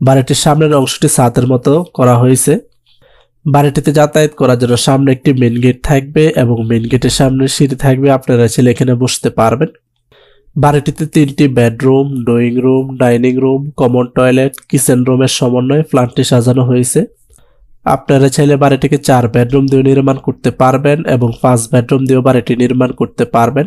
বাড়িটির সামনের অংশটি ছাদের মতো করা হয়েছে। বাড়িটিতে যাতায়াত করার জন্য সামনে একটি মেন গেট থাকবে এবং মেন গেটের সামনে সিঁড়ি থাকবে। আপনারা ছেলে এখানে বসতে পারবেন। বাড়িটিতে তিনটি bedroom drawing room dining room common toilet kitchen রুমের সমন্বয়ে প্ল্যানটি সাজানো হয়েছে। আপনারা চাইলে বাড়িটিকে চার বেডরুম দিয়ে নির্মাণ করতে পারবেন এবং পাঁচ বেডরুম দিয়েও বাড়িটি নির্মাণ করতে পারবেন।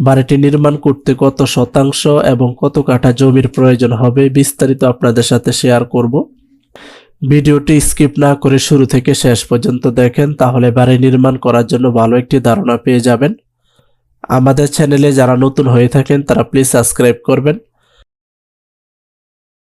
বাড়িটি নির্মাণ করতে কত শতাংশ এবং কত কাঠা জমির প্রয়োজন হবে বিস্তারিত আপনাদের সাথে শেয়ার করব। ভিডিওটি স্কিপ না করে শুরু থেকে শেষ পর্যন্ত দেখেন, তাহলে বাড়ি নির্মাণ করার জন্য ভালো একটি ধারণা পেয়ে যাবেন। আমাদের চ্যানেলে যারা নতুন হয়ে থাকেন, তারা প্লিজ সাবস্ক্রাইব করবেন।